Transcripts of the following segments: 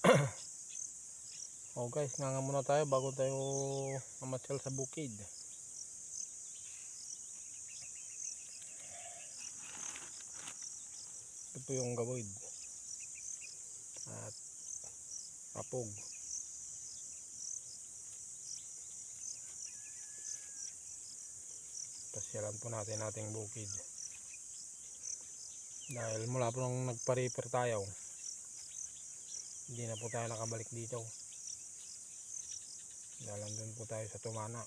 oh guys, nga muna tayo bago tayo mamasyal sa bukid. Ito po yung gawid. At papog. Pasyalan po natin ating bukid. Dahil mula po nung nagpa-repair tayo, hindi na po tayo nakabalik dito. Dahil nandun po tayo sa Tumana.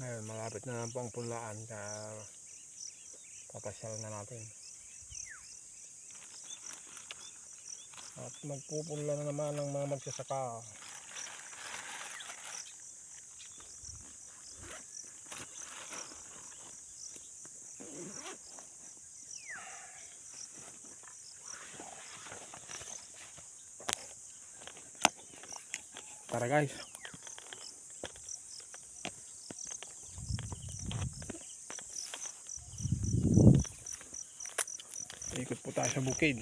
Ngayon, malapit na lang po ang pulaan kaya papasyal na natin. At magpupula na naman ang mga magsasaka. Tara guys. Ikot po tayo sa bukid.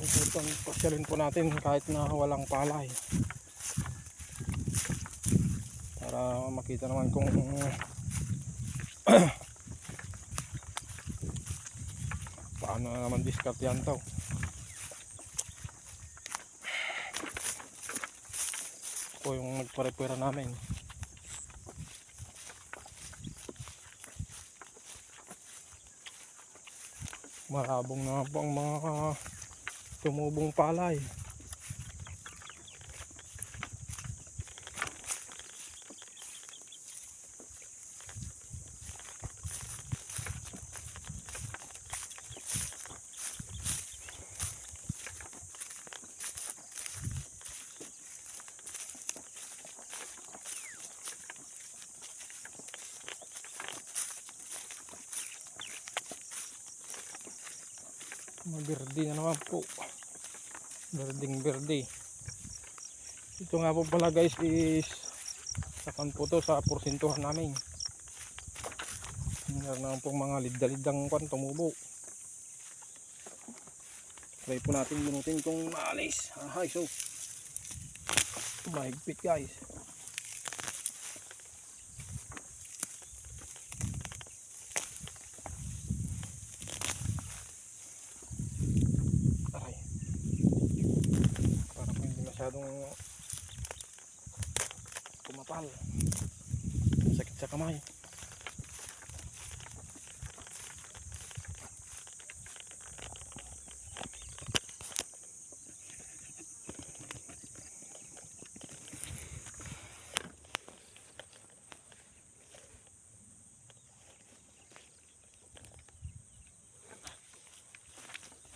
Ikutan, pasyalin po natin kahit na walang palay. Para makita naman kung paano na naman discard yan to. Ako yung nagparepera namin. Marabong na po ang mga tumubong palay. Maberde na naman po. Berding berde. Ito nga po pala guys is sakan po to sa porsintuhan namin. Meron naman pong mga lidalidang kwan tumubo. Try po natin bunutin kung maalis. Ahay so. Mahigpit guys. Masyadong kumapal. Sakit sa kamay.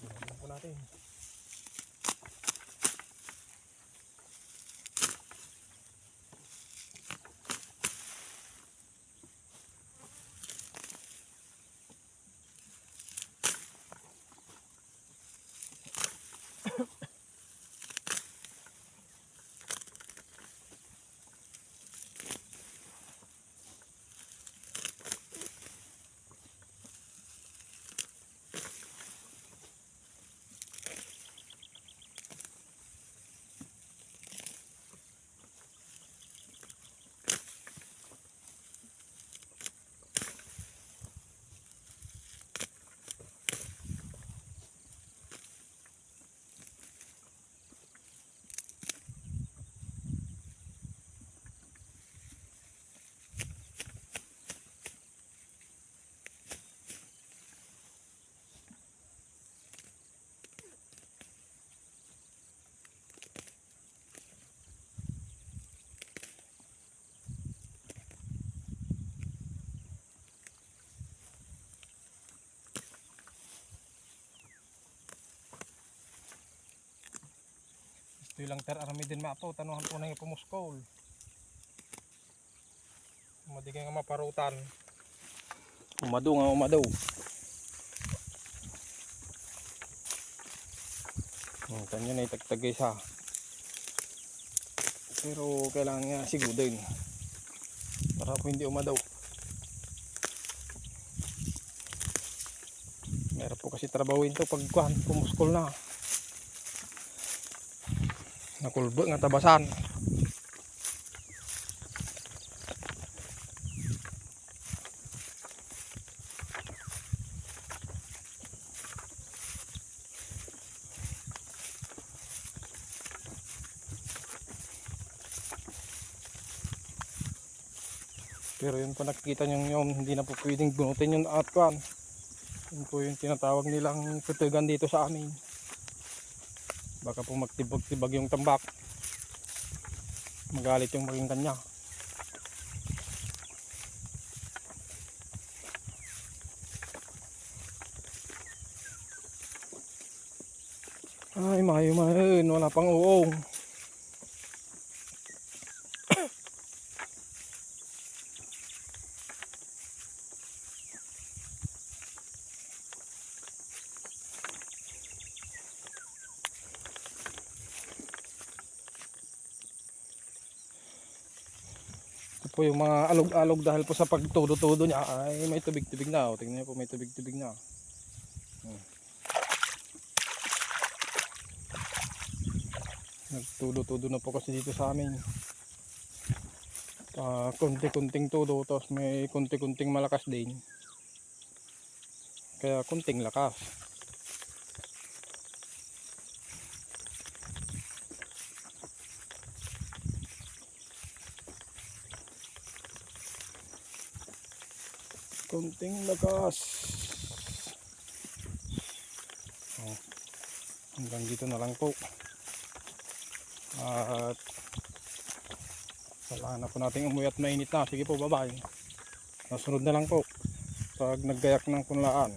Tingnan po natin. Ito lang ter arami din mapo tanuhan po na yung pumuskol. Madigay nga maparutan. Umado nga umado. Ang kanya na itagtag guys ha. Pero kailangan nga sigudin. Para po hindi umadaw. Meron po kasi trabawin to pag kuhan, pumuskol na. Nakulbo nga tabasan. Pero yun po nakikita nyo yun, hindi na po pwedeng bunutin yung atkan. Yun po yung tinatawag nilang kutugan dito sa amin. Baka po magtibag-tibag yung tambak. Magalit yung maging kanya. Ay, mayo mayo, wala pang uong. Po yung mga alog-alog dahil po sa pagtudo-tudo niya ay may tubig-tubig na. O, tingnan niyo po may tubig-tubig na. Hmm. Nagtudo-tudo na po kasi dito sa amin. Ah, konti-kunting tudo tapos may konti-kunting malakas din. Kaya kunting lakas. Kunting lakas. Oh. Hanggang dito na lang po. At wala na po nating umuwi at mainit na. Sige po, bye-bye. Nasunod na lang po. Pag naggayak ng kunlaan.